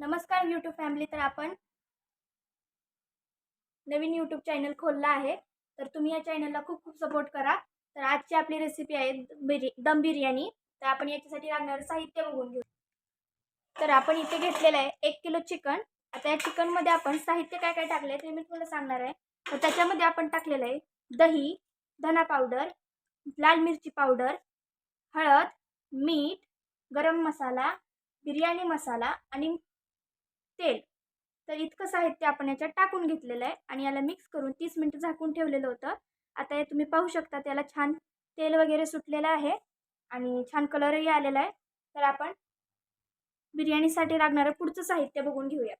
नमस्कार YouTube family तर आपण नवीन यूट्यूब चॅनल खोलला आहे. तर तुम्ही या चॅनलला खूप खूप सपोर्ट करा. तर आजची आपली रेसिपी आहे बिर्य दम बिर्याणी. तर आपण याच्यासाठी लागणारं साहित्य बघून घेऊ. तर आपण इथे घेतलेलं आहे एक किलो चिकन. आता या चिकनमध्ये आपण साहित्य काय काय टाकलं आहे ते मी तुम्हाला सांगणार आहे. तर त्याच्यामध्ये आपण टाकलेलं आहे दही धना पावडर लाल मिरची पावडर हळद मीठ गरम मसाला बिर्याणी मसाला आणि तेल. तर इतकं साहित्य आपण याच्यात टाकून घेतलेलं आहे आणि याला मिक्स करून तीस मिनटं झाकून ठेवलेलं होतं. आता हे तुम्ही पाहू शकता त्याला छान तेल वगैरे सुटलेलं आहे आणि छान कलरही आलेला आहे. तर आपण बिर्याणीसाठी लागणारं पुढचं साहित्य बघून घेऊया.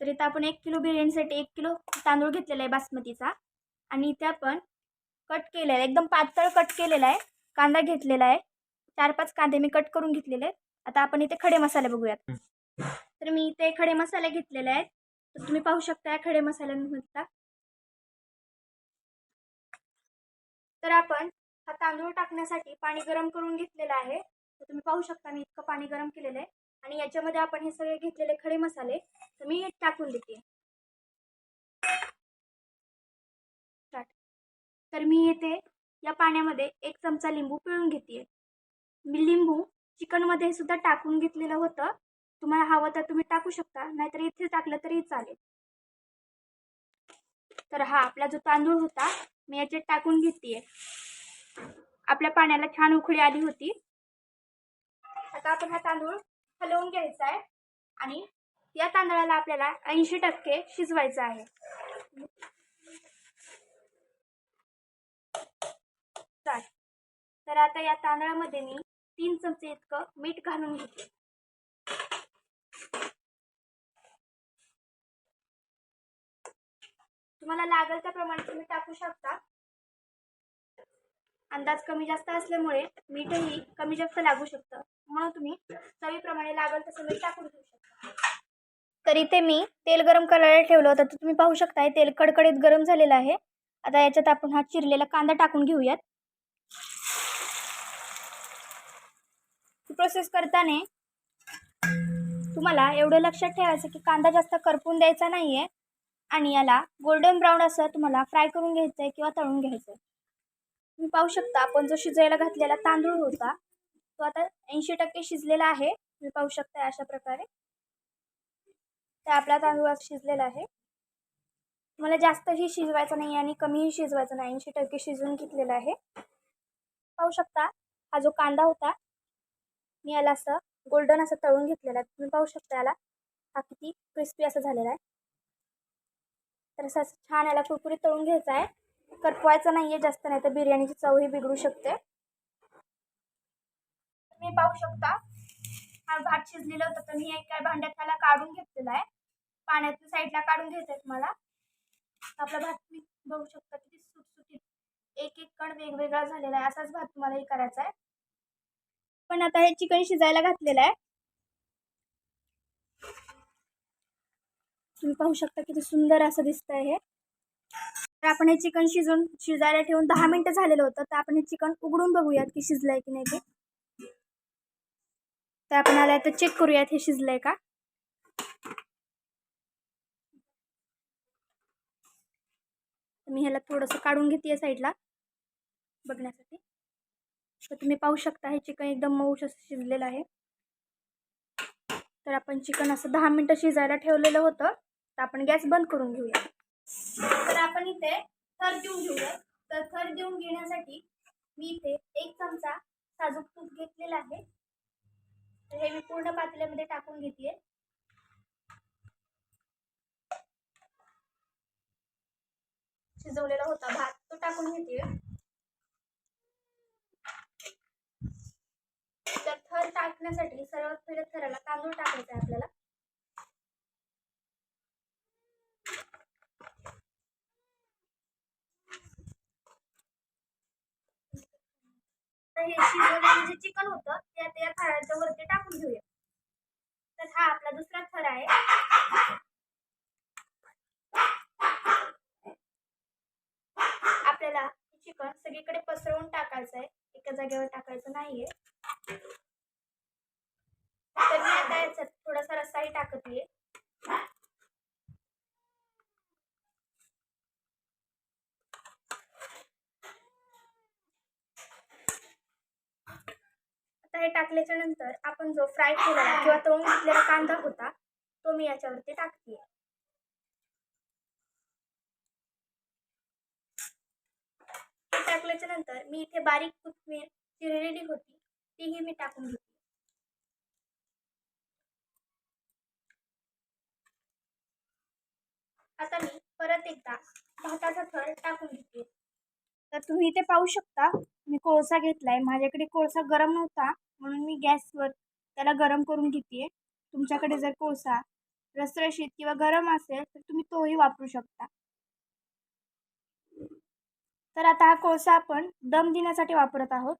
तर इथं आपण एक किलो बिर्याणीसाठी एक किलो तांदूळ घेतलेला आहे बासमतीचा आणि इथे आपण कट केलेला आहे. एकदम पातळ कट केलेला आहे. कांदा घेतलेला आहे. चार पाच कांदे मी कट करून घेतलेले आहेत. आता आपण इथे खडे मसाले बघूयात. तर मी इथे खडे मसाले घेतलेले आहेत. तर तुम्ही पाहू शकता या खडे मसाल्यांमधला. तर आपण हा तांदूळ टाकण्यासाठी पाणी गरम करून घेतलेलं आहे. तर तुम्ही पाहू शकता मी इतकं पाणी गरम केलेलं आहे. आणि याच्यामध्ये आपण हे सगळे घेतलेले खडे मसाले तर मी हे टाकून देते. तर मी येते या पाण्यामध्ये एक चमचा लिंबू पिळून घेते मी लिंबू चिकनमध्ये सुद्धा टाकून घेतलेलं होतं. तुम्हाला हवं तर तुम्ही टाकू शकता नाहीतर इथे टाकलं तरी चालेल. तर हा आपला जो तांदूळ होता मी याच्यात टाकून घेते आपल्या पाण्याला छान उकळी आली होती. आता आपण हा तांदूळ हलवून घ्यायचा आहे आणि या तांदळाला आपल्याला ऐंशी टक्के शिजवायचं आहे. तर आता या तांदळामध्ये मी तीन चमचे इतकं मीठ घालून घेते. तुम्हाला लागेल त्याप्रमाणे तुम्ही टाकू शकता. अंदाज कमी जास्त असल्यामुळे मीठही कमी जास्त लागू शकतं. म्हणून तुम्ही चवीप्रमाणे लागेल तसं मीठ टाकून घेऊ शकता. तर इथे मी तेल गरम करायला ठेवलं होतं. तर तुम्ही पाहू शकता हे तेल कडकडीत गरम झालेलं आहे. आता याच्यात आपण हा चिरलेला कांदा टाकून घेऊयात. प्रोसेस करताना तुम्हाला एवढं लक्षात ठेवायचं की कांदा जास्त करपून द्यायचा नाही आहे आणि याला गोल्डन ब्राऊन असं तुम्हाला फ्राय करून घ्यायचं आहे किंवा तळून घ्यायचं आहे तुम्ही पाहू शकता आपण जो शिजायला घातलेला तांदूळ होता तो आता ऐंशी टक्के शिजलेला आहे. तुम्ही पाहू शकता अशा प्रकारे. तर आपला तांदूळ शिजलेला आहे. तुम्हाला जास्तही शिजवायचं नाही आणि कमीही शिजवायचं नाही. ऐंशी टक्के शिजवून घेतलेला आहे. पाहू शकता हा जो कांदा होता मी याला असं गोल्डन असं तळून घेतलेला आहे. तुम्ही पाहू शकता याला हा किती क्रिस्पी असं झालेला आहे. तर असं छान याला कुरकुरीत तळून घ्यायचा आहे. करपवायचं नाही आहे जास्त नाही तर बिर्याणीची चवही बिघडू शकते. तुम्ही पाहू शकता हा भात शिजलेला होता तर मी एका भांड्यात त्याला काढून घेतलेला आहे. पाण्यातून साईडला काढून घ्यायचं आहे तुम्हाला आपला भात मी बघू शकता किती सुटसुटीत एक एक कण वेगवेगळा झालेला आहे. असाच भात तुम्हाला हे करायचा आहे. पण आता हे चिकन शिजायला घातलेलं आहे. तुम्ही पाहू शकता किती सुंदर असं दिसतंय हे. तर आपण हे चिकन शिजून शिजायला ठेवून दहा मिनटं झालेलं होतं. तर आपण हे चिकन उघडून बघूयात की शिजलंय की नाही ते. तर आपण आला तर चेक करूयात हे शिजलंय का. मी ह्याला थोडंसं काढून घेते साईडला बघण्यासाठी. तर तुम्ही पाहू शकता हे चिकन एकदम मऊश असं शिजलेलं आहे. तर आपण चिकन असं दहा मिनटं शिजायला ठेवलेलं होतं. तर आपण गॅस बंद करून घेऊया. तर आपण इथे थर देऊन घेऊया तर थर देऊन घेण्यासाठी मी इथे एक चमचा साजूक तूप घेतलेला आहे. तर हे मी पूर्ण पातेल्यामध्ये टाकून घेतले शिजवलेला होता भात तो टाकून घेते. तर थर टाकण्यासाठी सर्वात पहिले थराला तांदूळ टाकायचा आपल्याला. आता हे शिजवलेलं जे चिकन होतं ते आता या थराच्या वरती टाकून घेऊया. तर हा आपला दुसरा थर आहे. आपल्याला चिकन सगळीकडे पसरवून टाकायचं आहे. एका जागेवर टाकायचं नाहीये. तर मी आता याच्यात थोडासा रस्साही टाकत आहे. हे टाकल्याच्या नंतर आपण जो फ्राय केलेला किंवा तळून घेतलेला कांदा होता तो मी याच्यावरती टाकते टाकल्याच्या नंतर मी इथे बारीक कोथिंबीर चिरलेली होती तीही मी टाकून घेतली. आता मी परत एकदा भाताचा थर टाकून घेते तर तुम्ही इथे पाहू शकता मी कोळसा घेतलाय. माझ्याकडे कोळसा गरम नव्हता म्हणून मी गॅसवर त्याला गरम करून घेते तुमच्याकडे जर कोळसा रसरशीत किंवा गरम असेल तर तुम्ही तोही वापरू शकता. तर आता हा कोळसा आपण दम देण्यासाठी वापरत आहोत.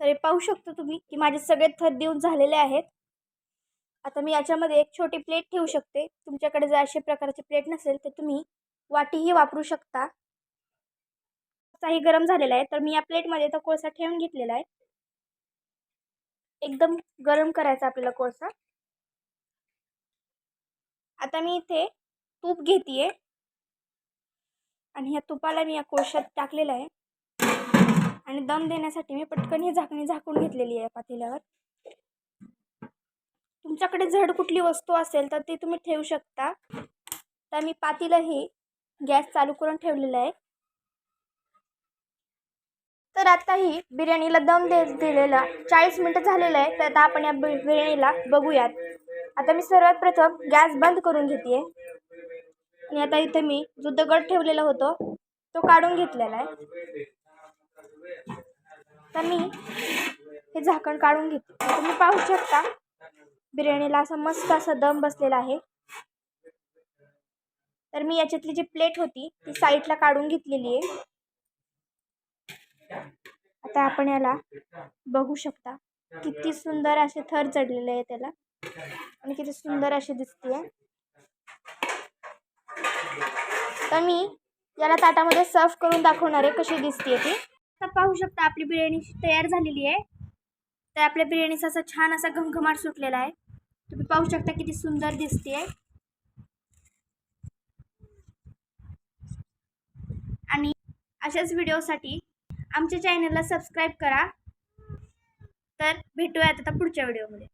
तर हे पाहू शकतो तुम्ही की माझे सगळे थर देऊन झालेले आहेत. आता मी याच्यामध्ये एक छोटी प्लेट ठेवू शकते. तुमच्याकडे जर अशा प्रकारची प्लेट नसेल तर तुम्ही वाटीही वापरू शकता. कोळसाही गरम झालेला आहे. तर मी या प्लेटमध्ये तो कोळसा ठेवून घेतलेला आहे. एकदम गरम करायचा आपल्याला कोळसा. आता मी इथे तूप घेते आणि ह्या तुपाला मी या कोळशात टाकलेलं आहे. आणि दम देण्यासाठी मी पटकन ही झाकणी झाकून घेतलेली आहे पातेल्यावर. तुमच्याकडे झड कुठली वस्तू असेल तर ती तुम्ही ठेवू शकता. तर मी पातेलंही गॅस चालू करून ठेवलेलं आहे. तर आता ही बिर्याणीला दम दे दिलेला चाळीस मिनटं झालेलं आहे तर आता आपण या बिर्याणीला बघूयात. आता मी सर्वात प्रथम गॅस बंद करून घेते आणि आता इथे मी जो दगड ठेवलेला होतो तो काढून घेतलेला आहे. तर मी हे झाकण काढून घेते. तुम्ही पाहू शकता बिर्याणीला असा मस्त असा दम बसलेला आहे. तर मी याच्यातली जी प्लेट होती ती साईडला काढून घेतलेली आहे. आता आपण याला बघू शकता. किती सुंदर असे थर चढलेले आहे त्याला. आणि किती सुंदर अशी दिसते तर मी याला ताटामध्ये सर्व करून दाखवणार आहे कशी दिसते ती. आता पाहू शकता आपली बिर्याणी तयार झालेली आहे. तर आपल्या बिर्याणीचा असा छान असा घमघमाट सुटलेला आहे. तुम्ही पाहू शकता किती सुंदर दिसते आणि अशाच व्हिडिओसाठी आमच्या चॅनलला सबस्क्राईब करा. तर भेटूयात आता पुढच्या व्हिडिओमध्ये